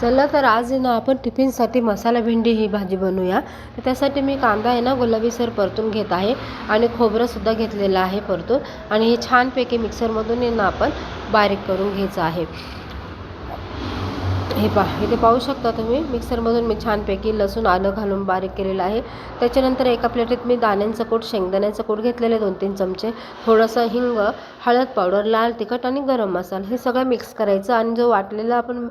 चला तर आज आहे ना आपण टिफिनसाठी मसाला भेंडी ही भाजी बनवूया. तर त्यासाठी मी कांदा आहे ना गुलाबीसर परतून घेत आहे आणि खोबरंसुद्धा घेतलेलं आहे परतून. आणि हे छानपैकी मिक्सरमधून ना आपण बारीक करून घ्यायचं आहे. हे पहा इथे पाहू शकता तुम्ही मिक्सरमधून मी छानपैकी लसूण आलं घालून बारीक केलेलं आहे. त्याच्यानंतर एका प्लेटीत मी दाण्यांचं कूट शेंगदाण्याचं कूट घेतलेलं दोन तीन चमचे थोडंसं हिंग हळद पावडर लाल तिखट आणि गरम मसाला हे सगळं मिक्स करायचं आणि जो वाटलेला आपण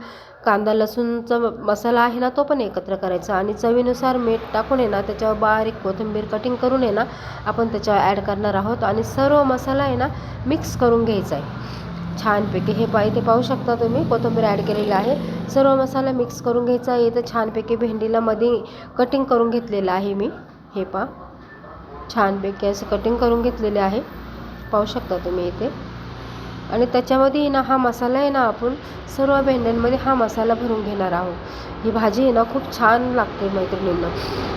कांदा लसूणचा मसाला आहे ना तो पण एकत्र करायचा आणि चवीनुसार मीठ टाकून आहे ना त्याच्यावर बारीक कोथिंबीर कटिंग करून आहे ना आपण त्याच्यावर ॲड करणार आहोत आणि सर्व मसाला आहे ना मिक्स करून घ्यायचा आहे. छानपैकी. हे पा इथे पाहू शकता तुम्ही कोथिंबीर ॲड केलेली आहे. सर्व मसाला मिक्स करून घ्यायचा आहे. इथं छानपैकी भेंडीला मध्ये कटिंग करून घेतलेलं आहे मी. हे पा छानपैकी असं कटिंग करून घेतलेले आहे. पाहू शकता तुम्ही इथे. आणि त्याच्यामध्ये आहे ना हा मसाला आहे ना आपण सर्व भेंड्यांमध्ये हा मसाला भरून घेणार आहोत. ही भाजी आहे ना खूप छान लागते मैत्रिणींना.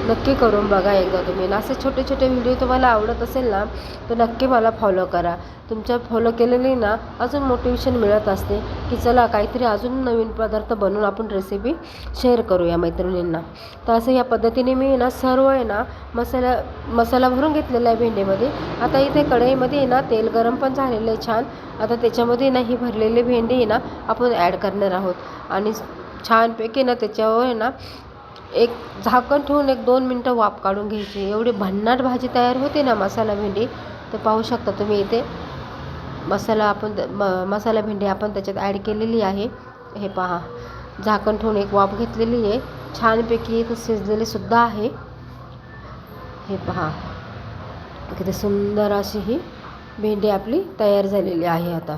नक्की करून बघा एकदा तुम्ही. ना असे छोटे छोटे व्हिडिओ तुम्हाला आवडत असेल ना तर नक्की मला फॉलो करा. तुमच्या फॉलो केलेली ना अजून मोटिवेशन मिळत असते की चला काहीतरी अजून नवीन पदार्थ बनवून आपण रेसिपी शेअर करूया मैत्रिणींना. तर असं या पद्धतीने मी ना सर्व आहे ना मसाला मसाला भरून घेतलेला आहे भेंडीमध्ये. आता इथे कढईमध्ये आहे ना तेल गरम पण झालेलं आहे छान. आता त्याच्यामध्ये ना ही भरलेली भेंडी ना आपण ॲड करणार आहोत. आणि छानपैकी ना त्याच्यावर आहे ना एक झाकण ठेवून एक दोन मिनटं वाफ काढून घ्यायची. एवढी भन्नाट भाजी तयार होते ना मसाला भेंडी तर पाहू शकता तुम्ही इथे. मसाला आपण म मसाला भेंडी आपण त्याच्यात ॲड केलेली आहे. हे पहा झाकण ठेवून एक वाफ घेतलेली आहे. छानपैकी इथं शिजलेली सुद्धा आहे. हे पहा किती सुंदर अशी ही भेंडी आपली तयार झालेली आहे आता.